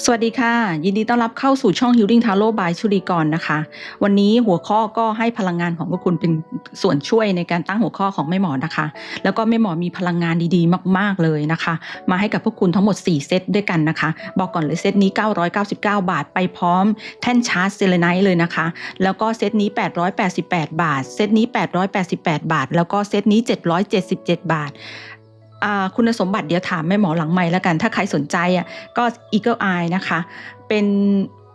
สวัสดีค่ะ ยินดีต้อนรับเข้าสู่ช่อง Healing Tarot by ชุลีกรนะคะ วันนี้หัวข้อก็ให้พลังงานของพวกคุณเป็นส่วนช่วยในการตั้งหัวข้อของแม่หมอนะคะ แล้วก็แม่หมอมีพลังงานดีๆ มากๆเลยนะคะ มาให้กับพวกคุณทั้งหมด 4 เซตด้วยกันนะคะ บอกก่อนเลยเซตนี้ 999 บาทไปพร้อมแท่นชาร์จเซเลไนท์เลยนะคะ แล้วก็เซตนี้ 888 บาท เซตนี้ 888 บาท แล้วก็เซตนี้ 777 บาทอ่า คุณสมบัติเดี๋ยวถามแม่หมอหลังไม่แล้วกัน ถ้าใครสนใจอะก็ Eagle Eye นะคะ เป็น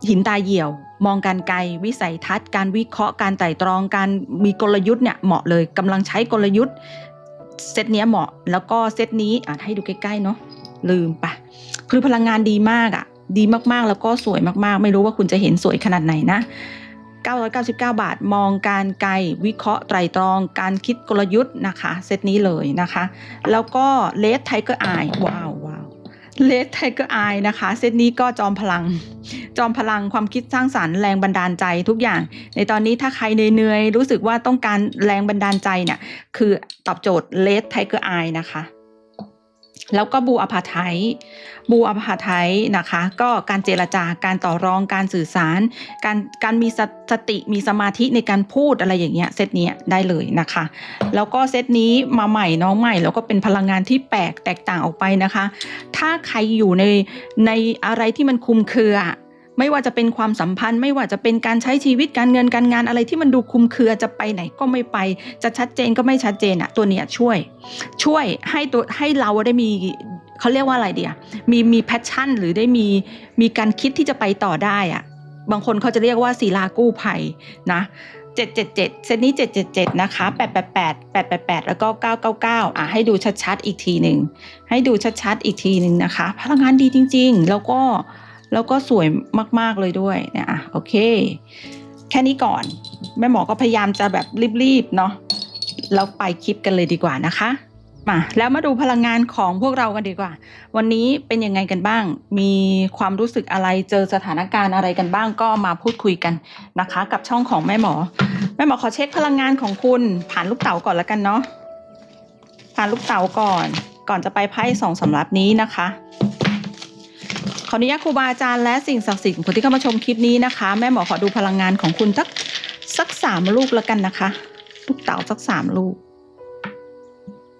หินตาเหี่ยว มองการไกล วิสัยทัศน์ การวิเคราะห์การไต่ตรองการมีกลยุทธ์เนี่ยเหมาะเลยกำลังใช้กลยุทธ์เซตเนี้ยเหมาะ แล้วก็เซตนี้อะให้ดูใกล้ๆเนาะลืมปะคือพลังงานดีมากอะ ดีมากๆแล้วก็สวยมากๆ ไม่รู้ว่าคุณจะเห็นสวยขนาดไหนนะ 999 บาท มองการไกลวิเคราะห์ไตรตรอง การคิดกลยุทธ์นะคะเซตนี้เลยนะคะ แล้วก็เลดไทเกอร์ไอว้าวว้าวเลดไทเกอร์ไอนะคะเซตนี้ก็จอมพลัง จอมพลังความคิดสร้างสารรค์แรงบันดาลใจทุกอย่าง ในตอนนี้ถ้าใครเหนื่อยๆรู้สึกว่าต้องการแรงบันดาลใจเนี่ยคือตอบโจทย์เลดไทเกอร์ไอนะคะ แล้วก็บูอพาไทบูอพาไทนะคะ ก็การเจรจาการต่อรองการสื่อสาร การการมีสสติมีสมาธิในการพูดอะไรอย่างเงี้ยเซตนี้ได้เลยนะคะ แล้วก็เซตนี้มาใหม่น้องใหม่ แล้วก็เป็นพลังงานที่แปลกแตกต่างออกไปนะคะ ถ้าใครอยู่ในในอะไรที่มันคุมเครือ ไม่ว่าจะเป็นความสัมพันธ์ ไม่ว่าจะเป็นการใช้ชีวิตการเงินการงานอะไรที่มันดูคุมเครือจะไปไหนก็ไม่ไป จะชัดเจนก็ไม่ชัดเจนอะตัวเนี้ยช่วย ช่วยให้ตัวให้เราได้มีเขาเรียกว่าอะไรเดียมีมีแพชชั่น หรือได้มีมีการคิดที่จะไปต่อได้อะบางคนเขาจะเรียกว่าศิลากู้ภัยนะ777เซตนี้ 777 นะคะ 888 888 แล้วก็ 999 อะ ให้ดูชัดๆ อีกทีหนึ่ง ให้ดูชัดๆ อีกทีหนึ่งนะคะ พลังงานดีจริง ๆ แล้วก็ แล้วก็สวยมากๆเลยด้วยเนี่ยอะโอเค แค่นี้ก่อนแม่หมอก็พยายามจะแบบรีบๆเนาะแล้วไปคลิปกันเลยดีกว่านะคะมาแล้วมาดูพลังงานของพวกเรากันดีกว่า วันนี้เป็นยังไงกันบ้าง มีความรู้สึกอะไรเจอสถานการณ์อะไรกันบ้างก็มาพูดคุยกันนะคะ กับช่องของแม่หมอ แม่หมอขอเช็คพลังงานของคุณ ผ่านลูกเต๋าก่อนแล้วกันเนาะผ่านลูกเต๋าก่อน ก่อนจะไปไพ่สองสำรับนี้นะคะ ขออนุญาตครูบาอาจารย์และสิ่งศักดิ์สิทธิ์คนที่เข้ามาชมคลิปนี้นะคะ แม่หมอขอดูพลังงานของคุณสักสักสามลูกแล้วกันนะคะลูกเต๋าสักสามลูก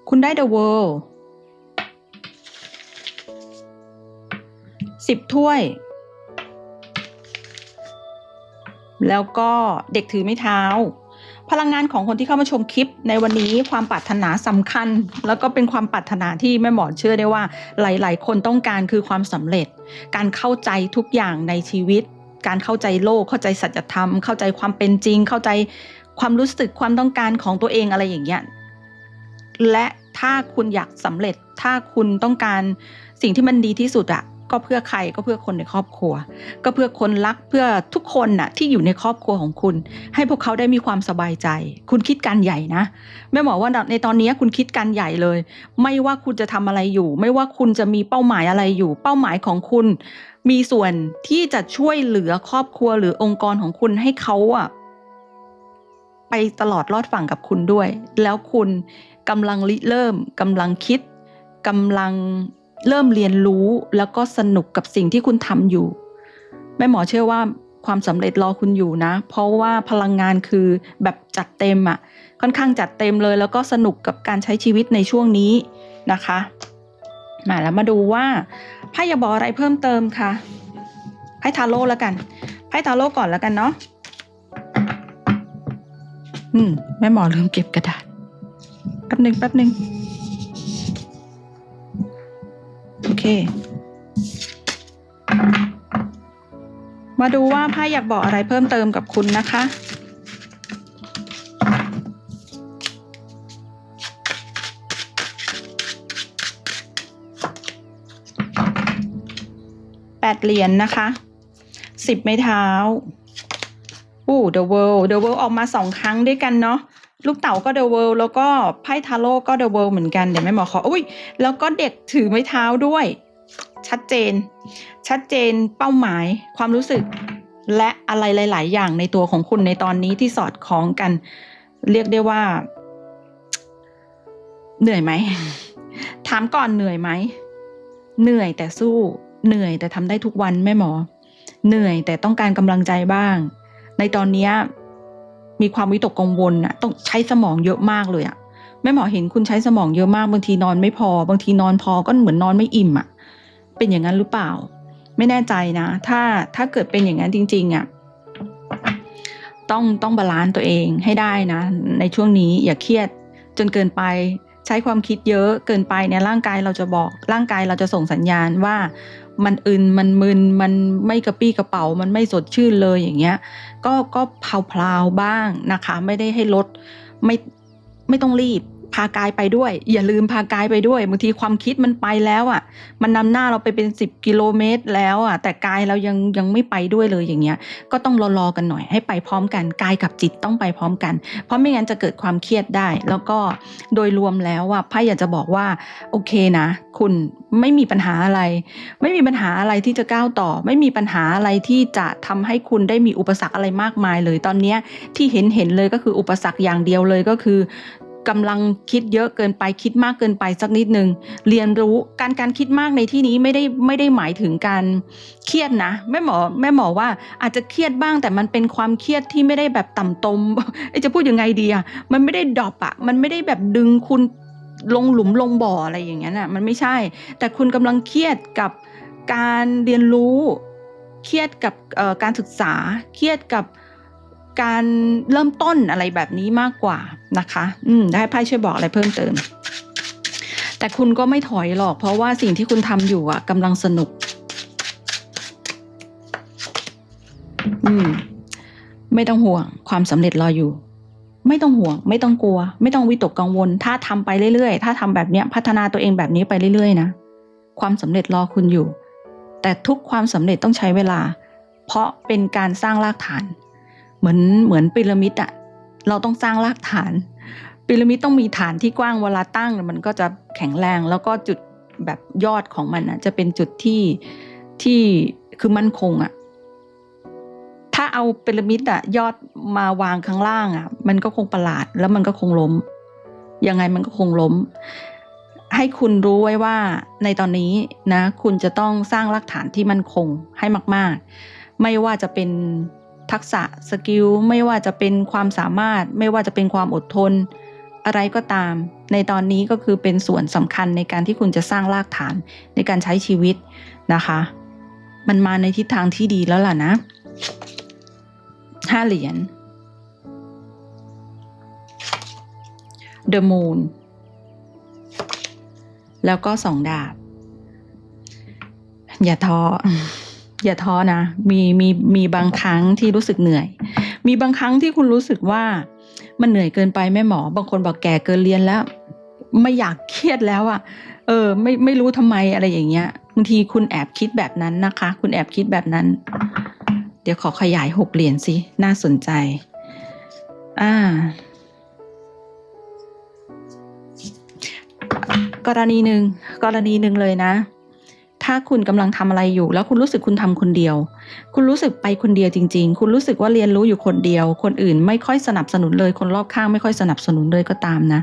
คุณได้ The World สิบถ้วย แล้วก็เด็กถือไม้เท้า พลังงานของคนที่เข้ามาชมคลิปในวันนี้ความปรารถนาสำคัญ แล้วก็เป็นความปรารถนาที่แม่หมอเชื่อได้ว่าหลาย ๆ คนต้องการคือความสำเร็จ การเข้าใจทุกอย่างในชีวิต การเข้าใจโลกเข้าใจสัจธรรม เข้าใจความเป็นจริง เข้าใจความรู้สึกความต้องการของตัวเองอะไรอย่างเงี้ยและถ้าคุณอยากสำเร็จ ถ้าคุณต้องการสิ่งที่มันดีที่สุดอะ ก็เพื่อใครก็เพื่อคนในครอบครัว ก็เพื่อคนรักเพื่อทุกคนน่ะที่อยู่ในครอบครัวของคุณ ให้พวกเขาได้มีความสบายใจ คุณคิดการใหญ่นะแม่หมอว่าในตอนนี้คุณคิดการใหญ่เลย ไม่ว่าคุณจะทำอะไรอยู่ ไม่ว่าคุณจะมีเป้าหมายอะไรอยู่ เป้าหมายของคุณ มีส่วนที่จะช่วยเหลือครอบครัวหรือองค์กรของคุณให้เขาอะไปตลอดรอดฝั่งกับคุณด้วย แล้วคุณกำลังริเริ่มกำลังคิดกำลัง เริ่มเรียนรู้แล้วก็สนุกกับสิ่งที่คุณทำอยู่ แม่หมอเชื่อว่าความสำเร็จรอคุณอยู่นะ เพราะว่าพลังงานคือแบบจัดเต็มอะ่ะ ค่อนข้างจัดเต็มเลย แล้วก็สนุกกับการใช้ชีวิตในช่วงนี้นะคะมาแล้วมาดูว่าไพ่ยาบอกอะไรเพิ่มเติมคะไพ่ทาโร่แล้วกันไพ่ทาโร่ก่อนแล้วกันเนาะอืมแม่หมอลืมเก็บกระดาษแป๊บหนึ่งแป๊บหนึ่ง โอเค มาดูว่าไพ่อยากบอกอะไรเพิ่มเติมกับคุณนะคะแปดเหรียญนนะคะสิบไม้เท้าอู้ The World The World ออกมาสองครั้งด้วยกันเนาะ ลูกเต๋าก็ The World แล้วก็ไพ่ทาโร่ก็ The World เหมือนกันเดี๋ยวแม่หมอขออุ้ยแล้วก็เด็กถือไม้เท้าด้วย ชัดเจน ชัดเจนเป้าหมายความรู้สึก และอะไรหลาย ๆ อย่างในตัวของคุณในตอนนี้ที่สอดคล้องกัน เรียกได้ว่า เหนื่อยไหมถามก่อนเหนื่อยไหมเหนื่อยแต่สู้เหนื่อยแต่ทำได้ทุกวันแม่หมอ เหนื่อยแต่ต้องการกำลังใจบ้าง ในตอนนี้ มีความวิตกกังวลอะต้องใช้สมองเยอะมากเลยอะแม่หมอเห็นคุณใช้สมองเยอะมากบางทีนอนไม่พอ บางทีนอนพอก็เหมือนนอนไม่อิ่มอะเป็นอย่างนั้นหรือเปล่า ไม่แน่ใจนะ ถ้าถ้าเกิดเป็นอย่างนั้นจริงๆอะต้องต้องบาลานซ์ตัวเองให้ได้นะ ในช่วงนี้อย่าเครียดจนเกินไปใช้ความคิดเยอะเกินไปเนี่ยร่างกายเราจะบอกร่างกายเราจะส่งสัญญาณว่ามันอึนมันมึนมันไม่กระปี้กระเป๋า มันไม่สดชื่นเลยอย่างเงี้ย ก็ก็เพลาๆบ้างนะคะ ไม่ได้ให้ลดไม่ไม่ต้องรีบ พากายไปด้วย อย่าลืมพากายไปด้วยบางทีความคิดมันไปแล้วอะ มันนำหน้าเราไปเป็นสิบกิโลเมตรแล้วอะ แต่กายเรายังยังไม่ไปด้วยเลยอย่างเงี้ย ก็ต้องรอๆกันหน่อยให้ไปพร้อมกันกายกับจิตต้องไปพร้อมกัน เพราะไม่งั้นจะเกิดความเครียดได้ แล้วก็โดยรวมแล้วอะพ่อยากจะบอกว่าโอเคนะ คุณไม่มีปัญหาอะไร ไม่มีปัญหาอะไรที่จะก้าวต่อ ไม่มีปัญหาอะไรที่จะทำให้คุณได้มีอุปสรรคอะไรมากมายเลยตอนเนี้ยที่เห็นเห็นเลยก็คืออุปสรรคอย่างเดียวเลยก็คือ กำลังคิดเยอะเกินไปคิดมากเกินไปสักนิดนึงเรียนรู้การการคิดมากในที่นี้ไม่ได้ไม่ได้หมายถึงการเครียดนะแม่หมอแม่หมอว่าอาจจะเครียดบ้างแต่มันเป็นความเครียดที่ไม่ได้แบบต่ำตมจะพูดยังไงดีอะมันไม่ได้ดรอปอะมันไม่ได้แบบดึงคุณลงหลุมลงบ่ออะไรอย่างเงี้ยน่ะมันไม่ใช่ แต่คุณกำลังเครียดกับการเรียนรู้ เครียดกับการศึกษาเครียดกับ การเริ่มต้นอะไรแบบนี้มากกว่านะคะ อืมได้ไพ่ช่วยบอกอะไรเพิ่มเติม แต่คุณก็ไม่ถอยหรอก เพราะว่าสิ่งที่คุณทำอยู่อะกำลังสนุก อืม ไม่ต้องห่วง ความสำเร็จรออยู่ ไม่ต้องห่วง ไม่ต้องกลัว ไม่ต้องวิตกกังวล ถ้าทำไปเรื่อยๆ ถ้าทำแบบเนี้ย พัฒนาตัวเองแบบนี้ไปเรื่อยๆนะความสำเร็จรอคุณอยู่ แต่ทุกความสำเร็จต้องใช้เวลา เพราะเป็นการสร้างรากฐาน เหมือนเหมือนพีระมิดอะเราต้องสร้างรากฐานพีระมิดต้องมีฐานที่กว้างเวลาตั้งมันก็จะแข็งแรงแล้วก็จุดแบบยอดของมันอะจะเป็นจุดที่ที่คือมั่นคงอะถ้าเอาพีระมิดอะยอดมาวางข้างล่างอะมันก็คงประหลาดแล้วมันก็คงล้มยังไงมันก็คงล้ม ให้คุณรู้ไว้ว่าในตอนนี้นะ คุณจะต้องสร้างรากฐานที่มั่นคงให้มาก ๆ ไม่ว่าจะเป็น ทักษะสกิลไม่ว่าจะเป็นความสามารถ ไม่ว่าจะเป็นความอดทน อะไรก็ตาม ในตอนนี้ก็คือเป็นส่วนสำคัญในการที่คุณจะสร้างรากฐานในการใช้ชีวิตนะคะ มันมาในทิศทางที่ดีแล้วล่ะนะห้าเหรียญ The Moon แล้วก็สองดาบ อย่าท้อ อย่าท้อนะมีมีมีบางครั้งที่รู้สึกเหนื่อย มีบางครั้งที่คุณรู้สึกว่ามันเหนื่อยเกินไปแม่หมอ บางคนบอกแก่เกินเรียนแล้ว ไม่อยากเครียดแล้วอะ่ะ เออ ไม่ไม่รู้ทำไมอะไรอย่างเงี้ยบางทีคุณแอบคิดแบบนั้นนะคะ คุณแอบคิดแบบนั้น เดี๋ยวขอขยายหกเหรียญสิน่าสนใจ อ่ากรณีหนึ่งกรณีหนึ่งเลยนะ ถ้าคุณกำลังทำอะไรอยู่ แล้วคุณรู้สึกคุณทำคนเดียว คุณรู้สึกไปคนเดียวจริง ๆ คุณรู้สึกว่าเรียนรู้อยู่คนเดียว คนอื่นไม่ค่อยสนับสนุนเลย คนรอบข้างไม่ค่อยสนับสนุนเลยก็ตามนะ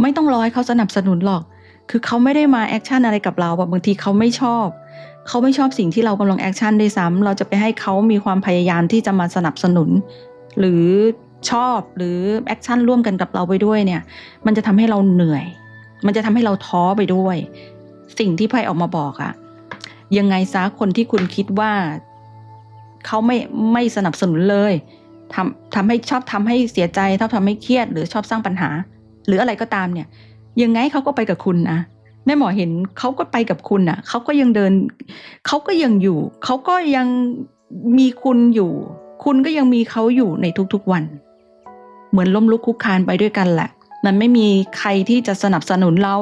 ไม่ต้องรอให้เขาสนับสนุนหรอก คือเขาไม่ได้มาแอคชั่นอะไรกับเราบางทีเขาไม่ชอบเขาไม่ชอบสิ่งที่เรากำลังแอคชั่นด้วยซ้ำเราจะไปให้เขามีความพยายามที่จะมาสนับสนุน หรือชอบหรือแอคชั่นร่วมกันกับเราไปด้วยเนี่ย มันจะทำให้เราเหนื่อย มันจะทำให้เราท้อไปด้วย สิ่งที่ไพ่ออกมาบอกอะยังไงซะคนที่คุณคิดว่าเขาไม่ไม่สนับสนุนเลยทำทำให้ชอบทำให้เสียใจชอบทำให้เครียด หรือชอบสร้างปัญหา หรืออะไรก็ตามเนี่ย ยังไงเขาก็ไปกับคุณนะแม่หมอเห็นเขาก็ไปกับคุณน่ะเขาก็ยังเดินเขาก็ยังอยู่เขาก็ยังมีคุณอยู่ คุณก็ยังมีเขาอยู่ในทุกๆวัน เหมือนล้มลุกคุกคานไปด้วยกันแหละ มันไม่มีใครที่จะสนับสนุนเรา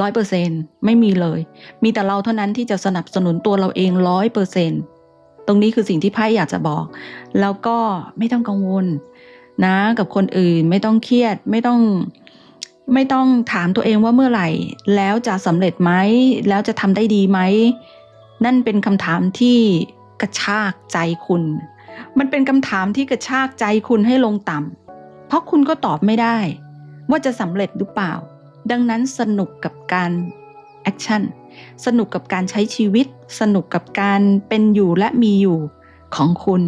ร้อยเปอร์เซ็นไม่มีเลย มีแต่เราเท่านั้นที่จะสนับสนุนตัวเราเองร้อยเปอร์เซ็นตรงนี้คือสิ่งที่ไพ่อยากจะบอก แล้วก็ไม่ต้องกังวลนะกับคนอื่นไม่ต้องเครียดไม่ต้องไม่ต้องถามตัวเองว่าเมื่อไหร่ แล้วจะสำเร็จไหมแล้วจะทำได้ดีไหมนั่นเป็นคำถามที่กระชากใจคุณ มันเป็นคำถามที่กระชากใจคุณให้ลงต่ำเพราะคุณก็ตอบไม่ได้ ว่าจะสำเร็จหรือเปล่า ดังนั้นสนุกกับการแอคชั่นสนุกกับการใช้ชีวิต สนุกกับการเป็นอยู่และมีอยู่ของคุณ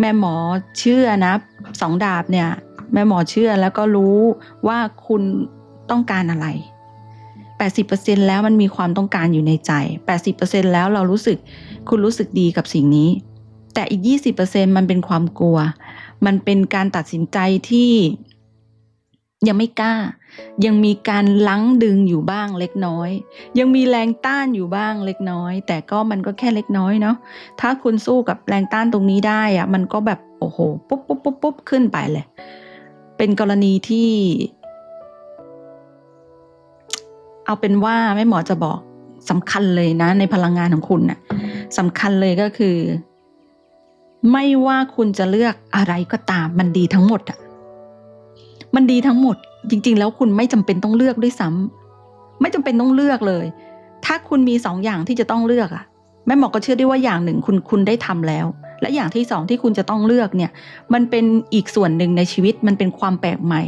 แม่หมอเชื่อนะสองดาบเนี่ย แม่หมอเชื่อแล้วก็รู้ว่าคุณต้องการอะไร 80%แล้วมันมีความต้องการอยู่ในใจ 80%แล้วเรารู้สึกคุณรู้สึกดีกับสิ่งนี้ แต่อีก 20%มันเป็นความกลัว มันเป็นการตัดสินใจที่ ยังไม่กล้า ยังมีการลังดึงอยู่บ้างเล็กน้อย ยังมีแรงต้านอยู่บ้างเล็กน้อย แต่ก็มันก็แค่เล็กน้อยเนาะถ้าคุณสู้กับแรงต้านตรงนี้ได้อะมันก็แบบโอ้โหปุ๊บปุ๊บปุ๊บปุ๊บขึ้นไปเลย เป็นกรณีที่ เอาเป็นว่าแม่หมอจะบอกสำคัญเลยนะ ในพลังงานของคุณน่ะสำคัญเลยก็คือ ไม่ว่าคุณจะเลือกอะไรก็ตามมันดีทั้งหมดอะ มันดีทั้งหมด จริง ๆ แล้วคุณไม่จำเป็นต้องเลือกด้วยซ้ำไม่จำเป็นต้องเลือกเลย ถ้าคุณมีสองอย่างที่จะต้องเลือกอะแม่หมอก็เชื่อได้ว่าอย่างหนึ่งคุณคุณได้ทำแล้ว และอย่างที่สองที่คุณจะต้องเลือกเนี่ย มันเป็นอีกส่วนหนึ่งในชีวิตมันเป็นความแปลกใหม่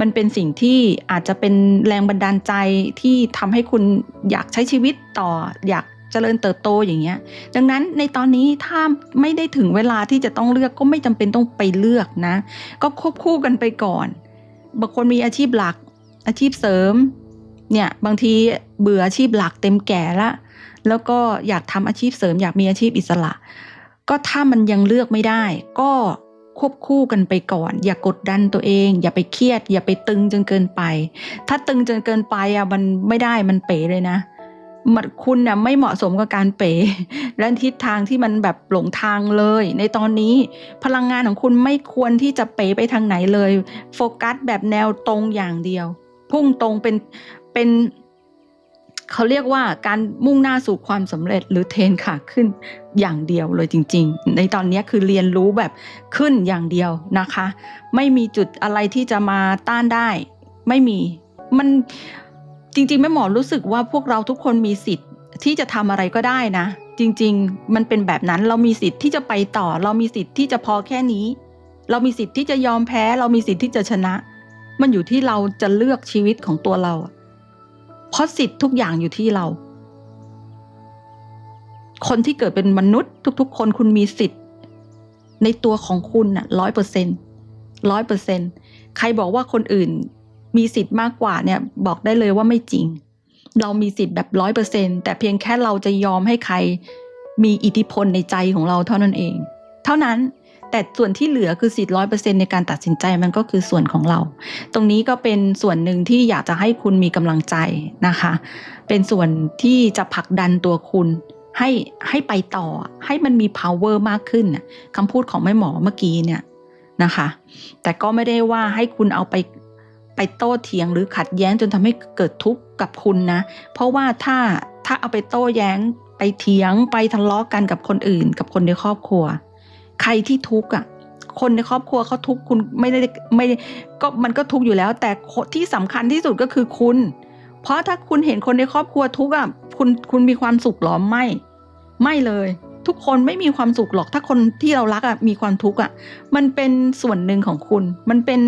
มันเป็นสิ่งที่อาจจะเป็นแรงบันดาลใจที่ทำให้คุณอยากใช้ชีวิตต่ออยากเจริญเติบโตอย่างเงี้ย ดังนั้นในตอนนี้ถ้าไม่ได้ถึงเวลาที่จะต้องเลือกก็ไม่จำเป็นต้องไปเลือกนะ ก็ควบคู่กันไปก่อน บางคนมีอาชีพหลัก อาชีพเสริม เนี่ยบางทีเบื่ออาชีพหลักเต็มแก่ละ แล้วก็อยากทำอาชีพเสริม อยากมีอาชีพอิสระ ก็ถ้ามันยังเลือกไม่ได้ ก็ควบคู่กันไปก่อน อย่ากกดดันตัวเอง อย่าไปเครียด อย่าไปตึงจนเกินไป ถ้าตึงจนเกินไปอะมันไม่ได้มันเป๋เลยนะ มันคุณน่ะไม่เหมาะสมกับการเป๋และทิศทางที่มันแบบหลงทางเลย ในตอนนี้พลังงานของคุณไม่ควรที่จะเป๋ไปทางไหนเลย โฟกัสแบบแนวตรงอย่างเดียว พุ่งตรงเป็นเป็นเขาเรียกว่าการมุ่งหน้าสู่ความสำเร็จหรือเทนขาขึ้นอย่างเดียวเลยจริง ๆ ในตอนนี้คือเรียนรู้แบบขึ้นอย่างเดียวนะคะ ไม่มีจุดอะไรที่จะมาต้านได้ ไม่มีมัน จริงๆแม่หมอรู้สึกว่าพวกเราทุกคนมีสิทธิ์ที่จะทำอะไรก็ได้นะ จริง ๆ มันเป็นแบบนั้นเรามีสิทธิ์ที่จะไปต่อ เรามีสิทธิ์ที่จะพอแค่นี้ เรามีสิทธิ์ที่จะยอมแพ้ เรามีสิทธิ์ที่จะชนะ มันอยู่ที่เราจะเลือกชีวิตของตัวเรา เพราะสิทธิ์ทุกอย่างอยู่ที่เรา คนที่เกิดเป็นมนุษย์ ทุก ๆ คนคุณมีสิทธิ์ ในตัวของคุณน่ะร้อยเปอร์เซ็นต์ร้อยเปอร์เซ็นต์ใครบอกว่าคนอื่น มีสิทธิ์มากกว่าเนี่ยบอกได้เลยว่าไม่จริง เรามีสิทธิ์แบบร้อยเปอร์เซ็นแต่เพียงแค่เราจะยอมให้ใครมีอิทธิพลในใจของเราเท่านั้นเอง เท่านั้นแต่ส่วนที่เหลือคือสิทธิ์ร้อยเปอร์เซ็นในการตัดสินใจมันก็คือส่วนของเรา ตรงนี้ก็เป็นส่วนหนึ่งที่อยากจะให้คุณมีกำลังใจนะคะ เป็นส่วนที่จะผลักดันตัวคุณให้ให้ไปต่อให้มันมี power มากขึ้นคำพูดของแม่หมอเมื่อกี้เนี่ยนะคะ แต่ก็ไม่ได้ว่าให้คุณเอาไป ไปโต้เถียงหรือขัดแย้งจนทำให้เกิดทุกข์กับคุณนะ เพราะว่าถ้าถ้าเอาไปโต้แย้งไปเถียงไปทะเลาะกันกับคนอื่น กับคนในครอบครัว ใครที่ทุกข์อะคนในครอบครัวเขาทุกข์คุณไม่ได้ไม่ก็มันก็ทุกข์อยู่แล้ว แต่ที่สำคัญที่สุดก็คือคุณ เพราะถ้าคุณเห็นคนในครอบครัวทุกข์อะคุณคุณมีความสุขหรอไม่ ไม่เลย ทุกคนไม่มีความสุขหรอกถ้าคนที่เรารักอะมีความทุกข์อะมันเป็นส่วนหนึ่งของคุณ มันเป็น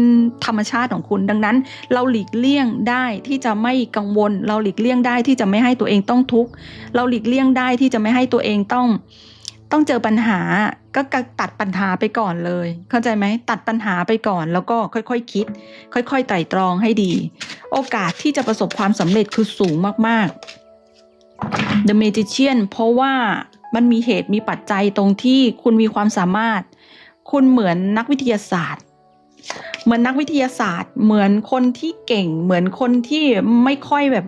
ธรรมชาติของคุณ ดังนั้น เราหลีกเลี่ยงได้ที่จะไม่กังวล เราหลีกเลี่ยงได้ที่จะไม่ให้ตัวเองต้องทุกข์เราหลีกเลี่ยงได้ที่จะไม่ให้ตัวเองต้องต้องเจอปัญหาก็ตัดปัญหาไปก่อนเลย เข้าใจไหมตัดปัญหาไปก่อนแล้วก็ค่อยๆคคิด ค่อยๆไตร่ตรองให้ดี โอกาสที่จะประสบความสำเร็จคือสูงมากๆ The Magician เพราะว่า มันมีเหตุมีปัจจัยตรงที่คุณมีความสามารถ คุณเหมือนนักวิทยาศาสตร์ เหมือนนักวิทยาศาสตร์ เหมือนคนที่เก่ง เหมือนคนที่ไม่ค่อยแบบ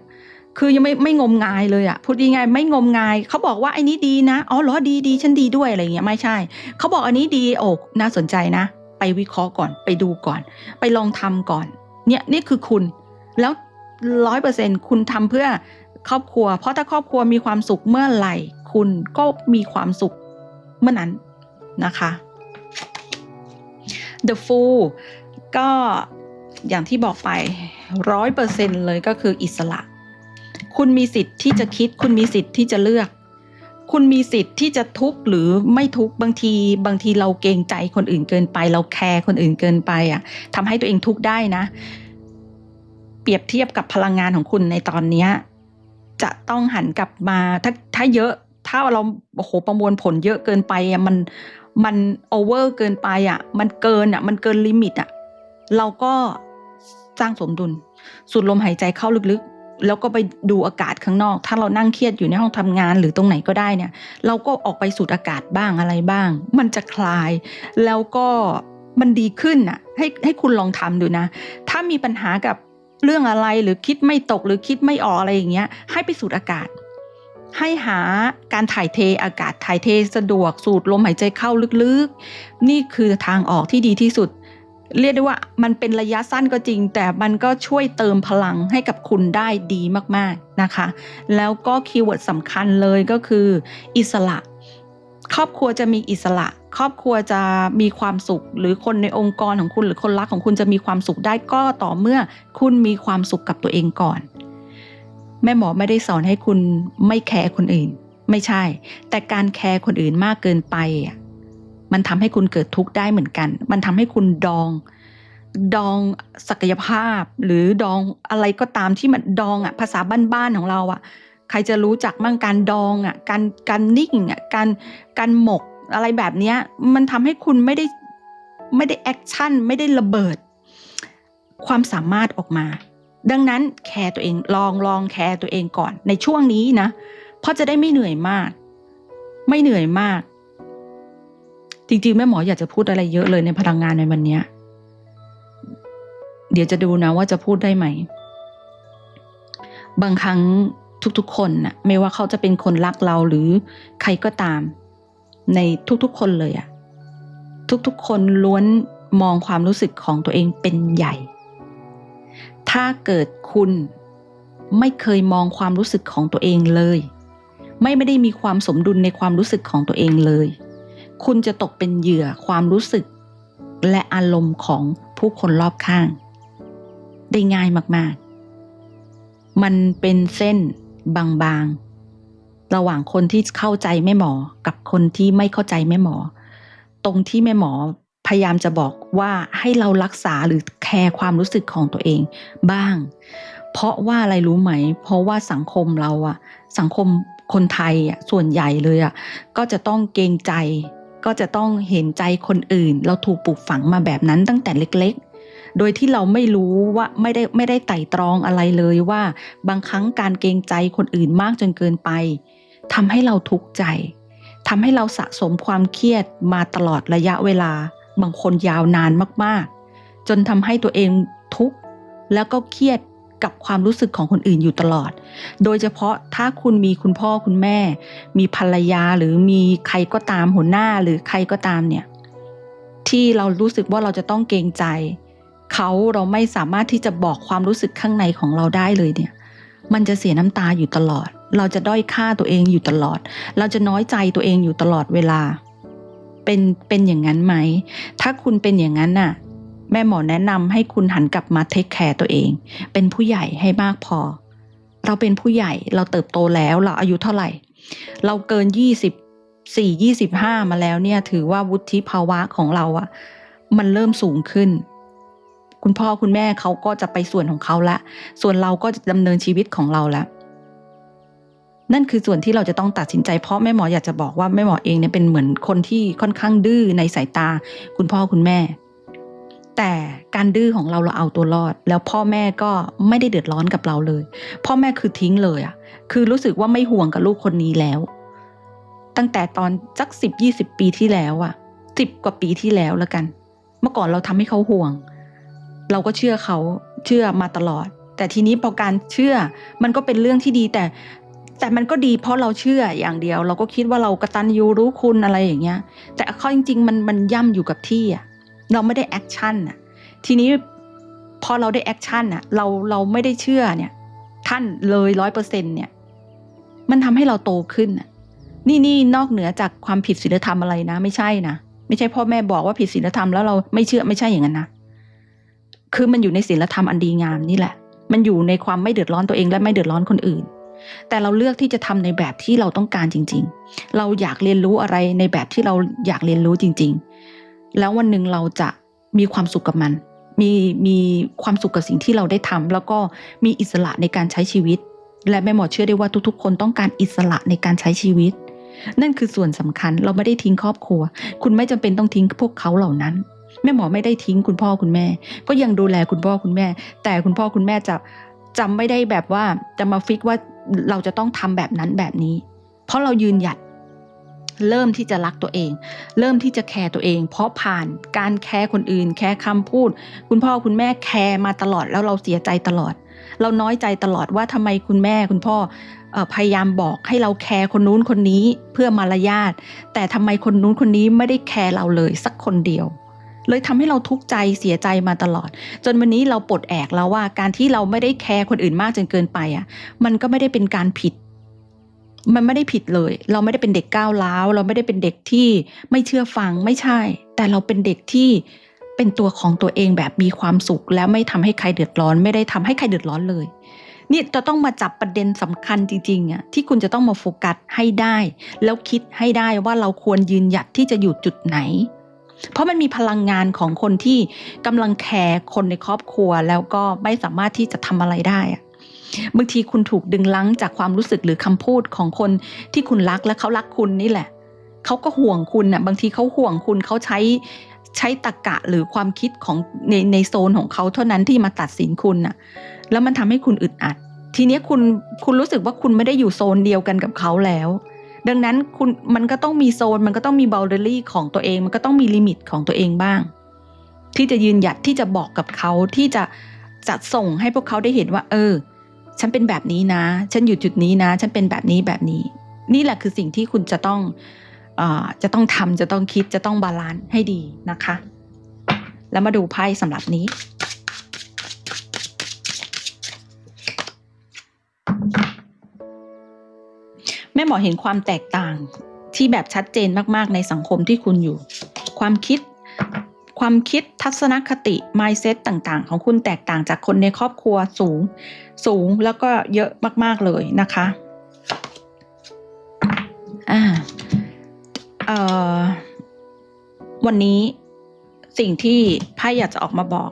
คือยังไม่ไม่งมงายเลยอะพูดยังไงไม่งมงายเขาบอกว่าไอ้นี้ดีนะอ๋อเหรอดีดีฉันดีด้วยอะไรเงี้ยไม่ใช่เขาบอกอันนี้ดีโอ้น่าสนใจนะ ไปวิเคราะห์ก่อนไปดูก่อน ไปลองทำก่อน เนี่ยนี่คือคุณแล้วร้อยเปอร์เซ็นคุณทำเพื่อครอบครัว เพราะถ้าครอบครัวมีความสุขเมื่อไหร่ คุณก็มีความสุขเมื่อนั้นนะคะ The Fool ก็อย่างที่บอกไปร้อยเปอร์เซ็นเลยก็คืออิสระ คุณมีสิทธิ์ที่จะคิด คุณมีสิทธิ์ที่จะเลือก คุณมีสิทธิ์ที่จะทุกข์หรือไม่ทุกข์บางที บางทีเราเกรงใจคนอื่นเกินไป เราแคร์คนอื่นเกินไปอะทำให้ตัวเองทุกข์ได้นะ เปรียบเทียบกับพลังงานของคุณในตอนนี้จะต้องหันกลับมาถ้าถ้าเยอะ ถ้าเราโอ้โหประมวลผลเยอะเกินไปอะมันมันโอเวอร์เกินไปอะ มันเกินอะ มันเกินลิมิตอะ เราก็สร้างสมดุล สูดลมหายใจเข้าลึกๆ แล้วก็ไปดูอากาศข้างนอก ถ้าเรานั่งเครียดอยู่ในห้องทำงานหรือตรงไหนก็ได้เนี่ย เราก็ออกไปสูดอากาศบ้างอะไรบ้าง มันจะคลาย แล้วก็มันดีขึ้นน่ะ ให้ให้คุณลองทำดูนะ ถ้ามีปัญหากับเรื่องอะไรหรือคิดไม่ตกหรือคิดไม่ออกอะไรอย่างเงี้ย ให้ไปสูดอากาศ ให้หาการถ่ายเทอากาศถ่ายเทสะดวกสูดลมหายใจเข้าลึกๆ นี่คือทางออกที่ดีที่สุด เรียกได้ว่ามันเป็นระยะสั้นก็จริง แต่มันก็ช่วยเติมพลังให้กับคุณได้ดีมากๆนะคะ แล้วก็คีย์เวิร์ดสำคัญเลยก็คือ อิสระ ครอบครัวจะมีอิสระ ครอบครัวจะมีความสุข หรือคนในองค์กรของคุณหรือคนรักของคุณจะมีความสุขได้ก็ต่อเมื่อคุณมีความสุขกับตัวเองก่อน แม่หมอไม่ได้สอนให้คุณไม่แคร์คนอื่น ไม่ใช่ แต่การแคร์คนอื่นมากเกินไปอะมันทำให้คุณเกิดทุกข์ได้เหมือนกัน มันทำให้คุณดอง ดองศักยภาพ หรือดองอะไรก็ตามที่มันดองอะภาษาบ้านๆของเราอะ ใครจะรู้จักมั่งการดองอะ การการนิ่งอะการการหมกอะไรแบบเนี้ย มันทำให้คุณไม่ได้ไม่ได้แอคชั่นไม่ได้ระเบิด ความสามารถออกมา ดังนั้นแคร์ตัวเองลองลองแคร์ตัวเองก่อนในช่วงนี้นะ เพราะจะได้ไม่เหนื่อยมาก ไม่เหนื่อยมาก จริงๆ แม่หมออยากจะพูดอะไรเยอะเลยในพลังงานในวันนี้เดี๋ยวจะดูนะว่าจะพูดได้ไหม บางครั้งทุกๆ คนน่ะไม่ว่าเขาจะเป็นคนรักเราหรือใครก็ตาม ในทุกๆ คนเลยอะทุกๆ คนล้วนมองความรู้สึกของตัวเองเป็นใหญ่ ถ้าเกิดคุณไม่เคยมองความรู้สึกของตัวเองเลย ไม่ไม่ได้มีความสมดุลในความรู้สึกของตัวเองเลย คุณจะตกเป็นเหยื่อความรู้สึก และอารมณ์ของผู้คนรอบข้าง ได้ง่ายมากๆ มันเป็นเส้นบางๆ ระหว่างคนที่เข้าใจแม่หมอกับคนที่ไม่เข้าใจแม่หมอ ตรงที่แม่หมอ พยายามจะบอกว่าให้เรารักษาหรือแคร์ความรู้สึกของตัวเองบ้าง เพราะว่าอะไรรู้ไหม เพราะว่าสังคมเราอะสังคมคนไทยอะส่วนใหญ่เลยอะก็จะต้องเกรงใจ ก็จะต้องเห็นใจคนอื่น เราถูกปลูกฝังมาแบบนั้นตั้งแต่เล็กๆโดยที่เราไม่รู้ว่าไม่ได้ไม่ได้ไต่ตรองอะไรเลยว่า บางครั้งการเกรงใจคนอื่นมากจนเกินไปทำให้เราทุกข์ใจทำให้เราสะสมความเครียดมาตลอดระยะเวลา บางคนยาวนานมากๆ จนทำให้ตัวเองทุกข์แล้วก็เครียดกับความรู้สึกของคนอื่นอยู่ตลอด โดยเฉพาะถ้าคุณมีคุณพ่อคุณแม่ มีภรรยาหรือมีใครก็ตามหัวหน้าหรือใครก็ตามเนี่ย ที่เรารู้สึกว่าเราจะต้องเกรงใจ เขาเราไม่สามารถที่จะบอกความรู้สึกข้างในของเราได้เลยเนี่ย มันจะเสียน้ำตาอยู่ตลอด เราจะด้อยค่าตัวเองอยู่ตลอด เราจะน้อยใจตัวเองอยู่ตลอดเวลา เป็นเป็นอย่างนั้นไหม ถ้าคุณเป็นอย่างนั้นน่ะ แม่หมอแนะนำให้คุณหันกลับมาเทคแคร์ตัวเอง เป็นผู้ใหญ่ให้มากพอ เราเป็นผู้ใหญ่เราเติบโตแล้วเราอายุเท่าไหร่ เราเกินยี่สิบสี่ยี่สิบห้ามาแล้วเนี่ย ถือว่าวุฒิภาวะของเราอะมันเริ่มสูงขึ้น คุณพ่อคุณแม่เขาก็จะไปส่วนของเขาละ ส่วนเราก็จะดำเนินชีวิตของเราละ นั่นคือส่วนที่เราจะต้องตัดสินใจเพราะแม่หมออยากจะบอกว่าแม่หมอเองเนี่ยเป็นเหมือนคนที่ค่อนข้างดื้อในสายตา คุณพ่อคุณแม่ แต่การดื้อของเราเราเอาตัวรอด แล้วพ่อแม่ก็ไม่ได้เดือดร้อนกับเราเลย พ่อแม่คือทิ้งเลยอะคือรู้สึกว่าไม่ห่วงกับลูกคนนี้แล้ว ตั้งแต่ตอนสักสิบยี่สิบปีที่แล้วอะสิบกว่าปีที่แล้วแล้วกัน เมื่อก่อนเราทำให้เขาห่วง เราก็เชื่อเขาเชื่อมาตลอด แต่ทีนี้พอการเชื่อมันก็เป็นเรื่องที่ดีแต่ แต่มันก็ดีเพราะเราเชื่ออย่างเดียว เราก็คิดว่าเรากระตัญญูรู้คุณอะไรอย่างเงี้ย แต่ข้อจริง ๆ มันมันย่ำอยู่กับที่อะเราไม่ได้แอคชั่นอะทีนี้พอเราได้แอคชั่นอะเราเราไม่ได้เชื่อเนี่ย ท่านเลยร้อยเปอร์เซ็นเนี่ย มันทำให้เราโตขึ้นอะนี่นี่นอกเหนือจากความผิดศีลธรรมอะไรนะ ไม่ใช่นะไม่ใช่พ่อแม่บอกว่าผิดศีลธรรมแล้วเราไม่เชื่อไม่ใช่อย่างนั้นนะคือมันอยู่ในศีลธรรมอันดีงามนี่แหละ มันอยู่ในความไม่เดือดร้อนตัวเองและไม่เดือดร้อนคนอื่น แต่เราเลือกที่จะทำในแบบที่เราต้องการจริง ๆ เราอยากเรียนรู้อะไรในแบบที่เราอยากเรียนรู้จริง ๆ แล้ววันหนึ่งเราจะมีความสุขกับมัน มีมีความสุขกับสิ่งที่เราได้ทำแล้วก็มีอิสระในการใช้ชีวิต และแม่หมอเชื่อได้ว่าทุกๆ คนต้องการอิสระในการใช้ชีวิต นั่นคือส่วนสำคัญเราไม่ได้ทิ้งครอบครัว คุณไม่จำเป็นต้องทิ้งพวกเขาเหล่านั้นแม่หมอไม่ได้ทิ้งคุณพ่อคุณแม่ ก็ยังดูแลคุณพ่อคุณแม่ แต่คุณพ่อคุณแม่จะ จำไม่ได้แบบว่าจะมาฟิกว่าเราจะต้องทำแบบนั้นแบบนี้ เพราะเรายืนหยัด เริ่มที่จะรักตัวเอง เริ่มที่จะแคร์ตัวเอง เพราะผ่านการแคร์คนอื่น แคร์คำพูด คุณพ่อคุณแม่แคร์มาตลอดแล้วเราเสียใจตลอด เราน้อยใจตลอดว่าทำไมคุณแม่คุณพ่ออพยายามบอกให้เราแคร์คนนู้นคนนี้เพื่อมารยาทแต่ทำไมคนนู้นคนนี้ไม่ได้แคร์เราเลยสักคนเดียว เลยทำให้เราทุกข์ใจเสียใจมาตลอด จนวันนี้เราปลดแอกแล้วว่า การที่เราไม่ได้แคร์คนอื่นมากจนเกินไปอะ มันก็ไม่ได้เป็นการผิด มันไม่ได้ผิดเลย เราไม่ได้เป็นเด็กก้าวร้าว เราไม่ได้เป็นเด็กที่ไม่เชื่อฟังไม่ใช่ แต่เราเป็นเด็กที่เป็นตัวของตัวเองแบบมีความสุข แล้วไม่ทำให้ใครเดือดร้อน ไม่ได้ทำให้ใครเดือดร้อนเลยนี่จะต้องมาจับประเด็นสำคัญจริงๆอะที่คุณจะต้องมาโฟกัสให้ได้ แล้วคิดให้ได้ว่าเราควรยืนหยัดที่จะอยู่จุดไหน เพราะมันมีพลังงานของคนที่กำลังแคร์คนในครอบครัว แล้วก็ไม่สามารถที่จะทำอะไรได้อะบางทีคุณถูกดึงลังจากความรู้สึกหรือคำพูดของคนที่คุณรักและเขารักคุณนี่แหละเขาก็ห่วงคุณน่ะบางทีเขาห่วงคุณเขาใช้ใช้ตรกกะหรือความคิดของในในโซนของเขาเท่านั้นที่มาตัดสินคุณน่ะ แล้วมันทำให้คุณอึดอัด ทีนี้คุณคุณรู้สึกว่าคุณไม่ได้อยู่โซนเดียวกันกับเขาแล้ว ดังนั้นคุณมันก็ต้องมีโซน มันก็ต้องมีบ o ลเดอรี่ของตัวเอง มันก็ต้องมีลิมิตของตัวเองบ้าง ที่จะยืนหยัดที่จะบอกกับเขาที่จะจัดส่งให้พวกเขาได้เห็นว่า เออ ฉันเป็นแบบนี้นะ ฉันอยู่จุดนี้นะ ฉันเป็นแบบนี้แบบนี้ นี่แหละคือสิ่งที่คุณจะต้องออจะต้องทำจะต้องคิดจะต้องบาลานซ์ให้ดีนะคะ แล้วมาดูไพ่สำหรับนี้ ม่หมอเห็นความแตกต่างที่แบบชัดเจนมากๆในสังคมที่คุณอยู่ ความคิดความคิดทัศนคติ mindset ต่างๆ ของคุณแตกต่างจากคนในครอบครัวสูง สูงแล้วก็เยอะมากๆเลยนะคะอ่าเอ่อวันนี้สิ่งที่ไพ่อยากจะออกมาบอก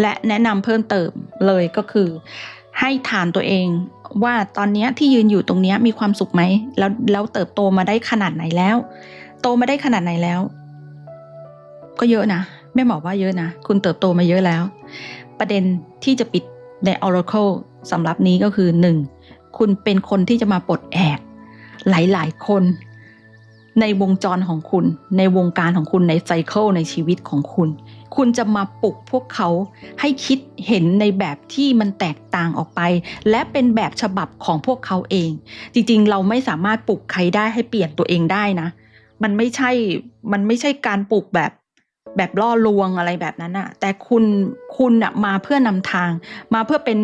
และแนะนำเพิ่มเติมเลยก็คือ ให้ฐานตัวเอง ว่าตอนนี้ที่ยืนอยู่ตรงนี้มีความสุขไหมแล้วแล้วเติบโตมาได้ขนาดไหนแล้ว โตมาได้ขนาดไหนแล้ว ก็เยอะนะแม่บอกว่าเยอะนะคุณเติบโตมาเยอะแล้ว ประเด็นที่จะปิดใน Oracle สำหรับนี้ก็คือหนึ่งคุณเป็นคนที่จะมาปลดแอกหลาย ๆ คน ในวงจรของคุณ ในวงการของคุณในไซเคิลในชีวิตของคุณ คุณจะมาปลุกพวกเขาให้คิดเห็นในแบบที่มันแตกต่างออกไป และเป็นแบบฉบับของพวกเขาเอง จริงๆ เราไม่สามารถปลุกใครได้ให้เปลี่ยนตัวเองได้นะ มันไม่ใช่ มันไม่ใช่การปลุกแบบแบบล่อลวงอะไรแบบนั้นอะแต่คุณคุณอะมาเพื่อนำทาง มาเพื่อเป็น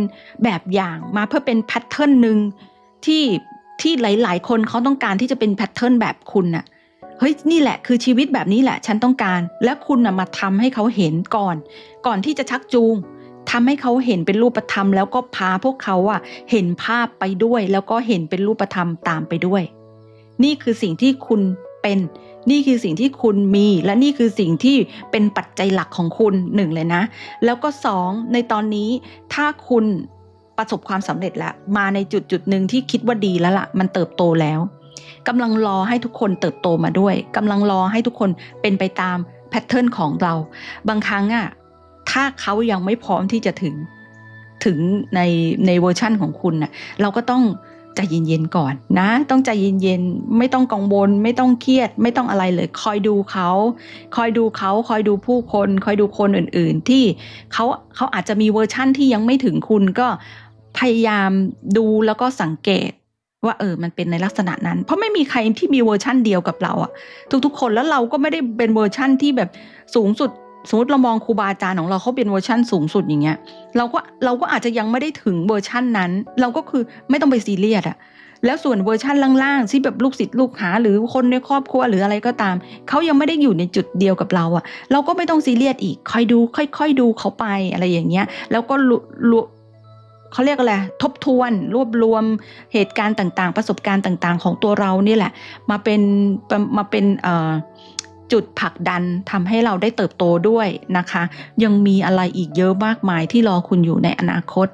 แบบอย่าง มาเพื่อเป็นแพทเทิร์นหนึ่งที่ที่หลาย ๆ คนเขาต้องการที่จะเป็นแพทเทิร์นแบบคุณน่ะ เฮ้ยนี่แหละคือชีวิตแบบนี้แหละฉันต้องการ และคุณนะมาทำให้เขาเห็นก่อน ก่อนที่จะชักจูงทำให้เขาเห็นเป็นรูปธรรม แล้วก็พาพวกเขาอะเห็นภาพไปด้วย แล้วก็เห็นเป็นรูปธรรมตามไปด้วย นี่คือสิ่งที่คุณเป็น นี่คือสิ่งที่คุณมี และนี่คือสิ่งที่เป็นปัจจัยหลักของคุณหนึ่งเลยนะ แล้วก็สองในตอนนี้ถ้าคุณประสบความสำเร็จแล้ว มาในจุดจุดหนึ่งที่คิดว่าดีแล้วละ่ะ มันเติบโตแล้ว กำลังรอให้ทุกคนเติบโตมาด้วยกำลังรอให้ทุกคนเป็นไปตามแพทเทิร์นของเรา บางครั้งอะถ้าเขายังไม่พร้อมที่จะถึงถึงในในเวอร์ชั่นของคุณน่ะเราก็ต้องใจเย็นๆก่อนนะ ต้องใจเย็นๆ ไม่ต้องกังวล ไม่ต้องเครียด ไม่ต้องอะไรเลย คอยดูเขา คอยดูเขา คอยดูผู้คน คอยดูคนอื่นๆ ที่เขาเขาอาจจะมีเวอร์ชั่นที่ยังไม่ถึงคุณก็พยายามดูแล้วก็สังเกต ว่าเออมันเป็นในลักษณะนั้น เพราะไม่มีใครที่มีเวอร์ชั่นเดียวกับเราอะทุกๆคนแล้วเราก็ไม่ได้เป็นเวอร์ชั่นที่แบบสูงสุดสมมติเรามองครูบาอาจารย์ของเราเขาเป็นเวอร์ชั่นสูงสุดอย่างเงี้ยเราก็เราก็อาจจะยังไม่ได้ถึงเวอร์ชั่นนั้น เราก็คือไม่ต้องไปซีเรียสอะแล้วส่วนเวอร์ชั่นล่างๆที่แบบลูกศิษย์ลูกหา หรือคนในครอบครัวหรืออะไรก็ตามเขายังไม่ได้อยู่ในจุดเดียวกับเราอะเราก็ไม่ต้องซีเรียสอีกคอยดู ค่อย ๆ ดูเขาไปอะไรอย่างเงี้ย แล้วก็รู้ เขาเรียกอะไรทบทวนรวบรวมเหตุการณ์ต่าง ๆ ประสบการณ์ต่าง ๆ ของตัวเรานี่แหละ มาเป็นมาเป็นจุดผลักดันทำให้เราได้เติบโตด้วยนะคะ ยังมีอะไรอีกเยอะมากมายที่รอคุณอยู่ในอนาคต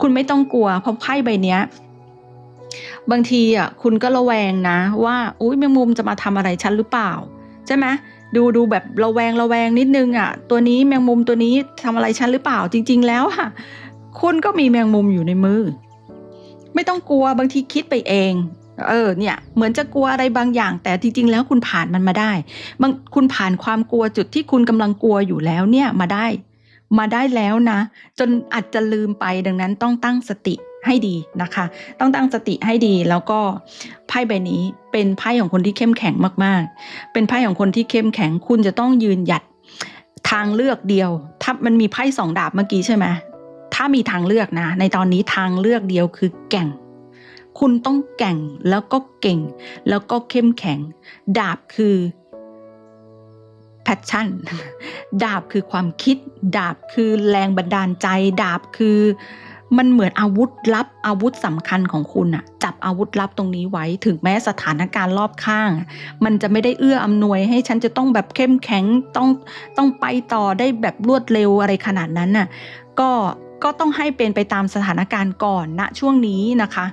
คุณไม่ต้องกลัวเพราะไพ่ใบเนี้ยบางทีอะคุณก็ระแวงนะ ว่าอุ้ยแมงมุมจะมาทำอะไรฉันหรือเปล่า ใช่ไหมดูดูแบบระแวงระแวงนิดนึงอะ ตัวนี้แมงมุมตัวนี้ทำอะไรฉันหรือเปล่าจริง ๆ แล้วอะ คุณก็มีแมงมุมอยู่ในมือ ไม่ต้องกลัวบางทีคิดไปเอง เออ เนี่ย เหมือนจะกลัวอะไรบางอย่าง แต่จริง ๆ แล้วคุณผ่านมันมาได้บางคุณผ่านความกลัวจุดที่คุณกำลังกลัวอยู่แล้วเนี่ยมาได้ มาได้แล้วนะ จนอาจจะลืมไปดังนั้นต้องตั้งสติให้ดีนะคะ ต้องตั้งสติให้ดีแล้วก็ไพ่ใบนี้เป็นไพ่ของคนที่เข้มแข็งมากๆ เป็นไพ่ของคนที่เข้มแข็งคุณจะต้องยืนหยัดทางเลือกเดียว ถ้ามันมีไพ่สองดาบเมื่อกี้ใช่ไหม ถ้ามีทางเลือกนะ ในตอนนี้ทางเลือกเดียวคือแก่ง คุณต้องแก่งแล้วก็เก่ง แล้วก็เข้มแข็ง ดาบคือ passion ดาบคือความคิด ดาบคือแรงบันดาลใจ ดาบคือมันเหมือนอาวุธลับอาวุธสำคัญของคุณอะจับอาวุธลับตรงนี้ไว้ถึงแม้สถานการณ์รอบข้าง มันจะไม่ได้เอื้ออำนวยให้ฉันจะต้องแบบเข้มแข็งต้องต้องไปต่อได้แบบรวดเร็วอะไรขนาดนั้นน่ะก็ ก็ต้องให้เป็นไปตามสถานการณ์ก่อนณช่วงนี้นะคะ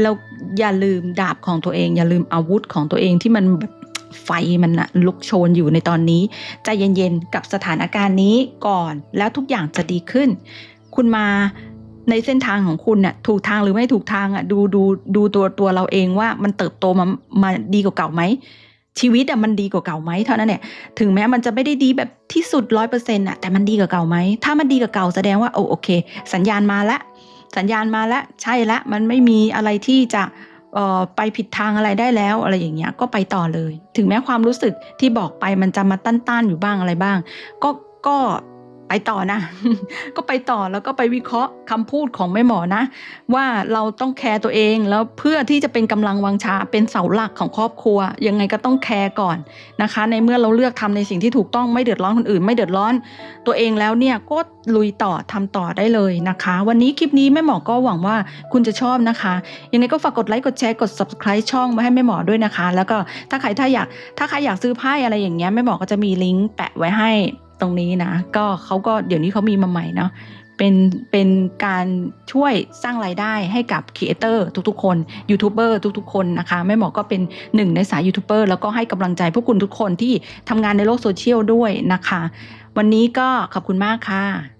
แล้วอย่าลืมดาบของตัวเอง อย่าลืมอาวุธของตัวเองที่มันแบบไฟมันนะลุกโชนอยู่ในตอนนี้ใจเย็นๆกับสถานการณ์นี้ก่อนแล้วทุกอย่างจะดีขึ้น คุณมาในเส้นทางของคุณน่ะถูกทางหรือไม่ถูกทางอะดูดูดูตัวตัวเราเองว่ามันเติบโตมามาดีกว่าเก่าไหม ชีวิตอะมันดีกว่าเก่าไหมเท่านั้นเนี่ยถึงแม้มันจะไม่ได้ดีแบบที่สุดร้อยเปอร์เซ็นต์อะแต่มันดีกว่าเก่าไหมถ้ามันดีกว่าเก่าแสดงว่าโอโอเค สัญญาณมาแล้วสัญญาณมาแล้วใช่แล้วมันไม่มีอะไรที่จะเอ่อไปผิดทางอะไรได้แล้วอะไรอย่างเงี้ยก็ไปต่อเลย ถึงแม้ความรู้สึกที่บอกไปมันจะมาต้านๆอยู่บ้างอะไรบ้าง ก็ก็ ไปต่อนะ ก็ไปต่อแล้วก็ไปวิเคราะห์คำพูดของแม่หมอนะ ว่าเราต้องแคร์ตัวเองแล้วเพื่อที่จะเป็นกำลังวังชาเป็นเสาหลักของครอบครัว ยังไงก็ต้องแคร์ก่อนนะคะ ในเมื่อเราเลือกทำในสิ่งที่ถูกต้องไม่เดือดร้อนคนอื่น ไม่เดือดร้อน ตัวเองแล้วเนี่ยก็ลุยต่อทำต่อได้เลยนะคะ วันนี้คลิปนี้แม่หมอก็หวังว่าคุณจะชอบนะคะ ยังไงก็ฝากกดไลค์กดแชร์กด subscribe ช่องมาให้แม่หมอด้วยนะคะ แล้วก็ถ้าใครถ้าอยากถ้าใครอยากซื้อไพ่อะไรอย่างเงี้ยแม่หมอก็จะมีลิงก์แปะไว้ให้ ตรงนี้นะ ก็เขาก็เดี๋ยวนี้เขามีมาใหม่เนาะเป็นเป็นการช่วยสร้างรายได้ให้กับครีเอเตอร์ทุกๆคนยูทูบเบอร์ทุกๆคนนะคะแม่หมอก็เป็นหนึ่งในสายยูทูบเบอร์แล้วก็ให้กำลังใจพวกคุณทุกคนที่ทำงานในโลกโซเชียลด้วยนะคะ วันนี้ก็ขอบคุณมากค่ะ